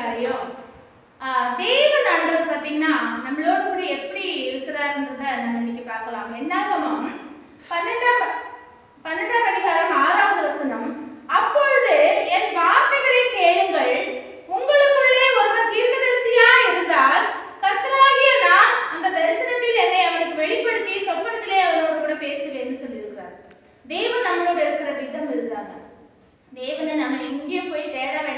ஆஹ் தேவன் ஆண்டவர் பார்த்தீங்கன்னா நம்மளோட கூட எப்படி இருக்கிறாருன்றத நம்ம இன்னைக்கு பார்க்கலாம். என்னாகமம் பன்னெண்டாம் பன்னெண்டாம் அதிகாரம் ஆறாவது வசனம். அப்பொழுது என் வார்த்தைகளை கேளுங்கள். உங்களுக்குள்ளே ஒருவர் தீர்க்கதரிசியா இருந்தால் கத்தராகிய நான் அந்த தரிசனத்தில் என்னை அவனுக்கு வெளிப்படுத்தி சொப்பனத்திலே அவரோட கூட பேசுவேன்னு சொல்லியிருக்கிறார். தேவன் நம்மளோட இருக்கிற விதம் இதுதாங்க. தேவனை நம்ம எங்கேயும் போய் தேட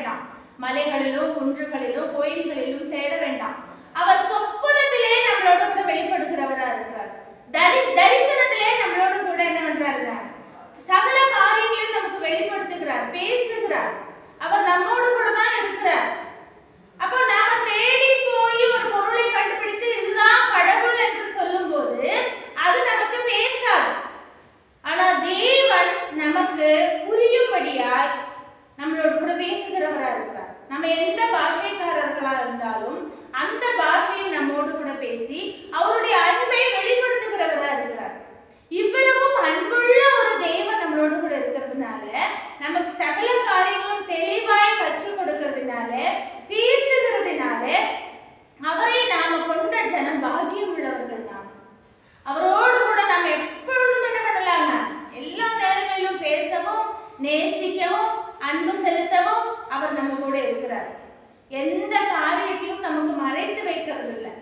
மலைகளிலோ குன்றுகளிலோ கோயில்களிலும் தேட வேண்டாம். அவர் சொப்பனத்திலே நம்மளோட கூட வெளிப்படுகிறவரா இருக்கிறார் தரி தரிசனத்திலே நம்மளோட கூட என்ன பண்றாருங்க சகல காரியங்களையும் நமக்கு வெளிப்படுத்துகிறார் பேசுகிறார். அவர் நம்மோடு கூட தான் இருக்கிறார். அப்போ நாம தேடி போய் ஒரு பொருளை கண்டுபிடித்து இதுதான் கடவுள் என்று சொல்லும்போது அது நமக்கு பேசாது. ஆனா தேவன் நமக்கு புரியும்படியாய் நம்மளோட கூட பேசுகிறவரா இருக்கிறார் நம்ம எந்த பாஷைக்காரர்களா இருந்தாலும் அந்த பாஷையில் நம்மோடு கூட பேசி அவருடைய அன்பை வெளிப்படுத்துகிறவரா இருக்கிறார். இவ்வளவும் அன்புள்ள ஒரு தெய்வம் நம்மளோடு கூட இருக்கிறதுனால நமக்கு சகல காரியங்களும் தெளிவாய் கற்றுக் கொடுக்கிறதுனால பேசுகிறதுனால அவரை நாம கொண்ட ஜனம் பாக்கியம் உள்ளவர்கள் தான் அவரோடு கூட நாம் எப்பொழுதும் என்ன பண்ணலாங்க எல்லா நேரங்களிலும் பேசவும் நேசிக்கவும் அன்பு செலுத்தவும் அவர் நம்ம கூட இருக்கிறார். எந்த காரியத்தையும் நமக்கு மறைத்து வைக்கிறது இல்லை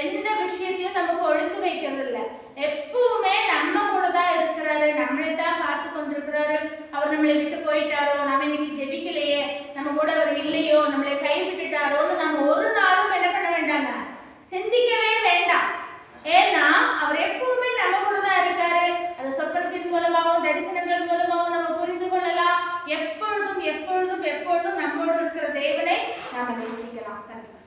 எந்த விஷயத்தையும் நமக்கு ஒழித்து வைக்கிறது இல்லை எப்பவுமே நம்ம கூட தான் இருக்கிறாரு. நம்மளை தான் பார்த்து கொண்டிருக்கிறாரு. அவர் நம்மளை விட்டு போயிட்டாரோ? நம்ம இன்னைக்கு ஜெபிக்கலையே. நம்ம கூட அவர் இல்லையோ? நம்மளை கை விட்டுட்டாரோன்னு நம்ம ஒரு நாளும் என்ன பண்ண வேண்டாங்க? சிந்திக்கவே வேண்டாம். ஏன்னா அவர் எப்பவுமே நம்ம கூட தான் இருக்காரு. அது சொப்பனத்தின் மூலமாகவும் தரிசனங்கள் மூலமாகவும் நம்ம புரிந்து கொள்ளலாம். எப்போ எப்பொழுதும் எப்பொழுதும் நம்மோடு இருக்கிற தேவனை நாம் நேசிக்கலாம். கர்த்தருக்கு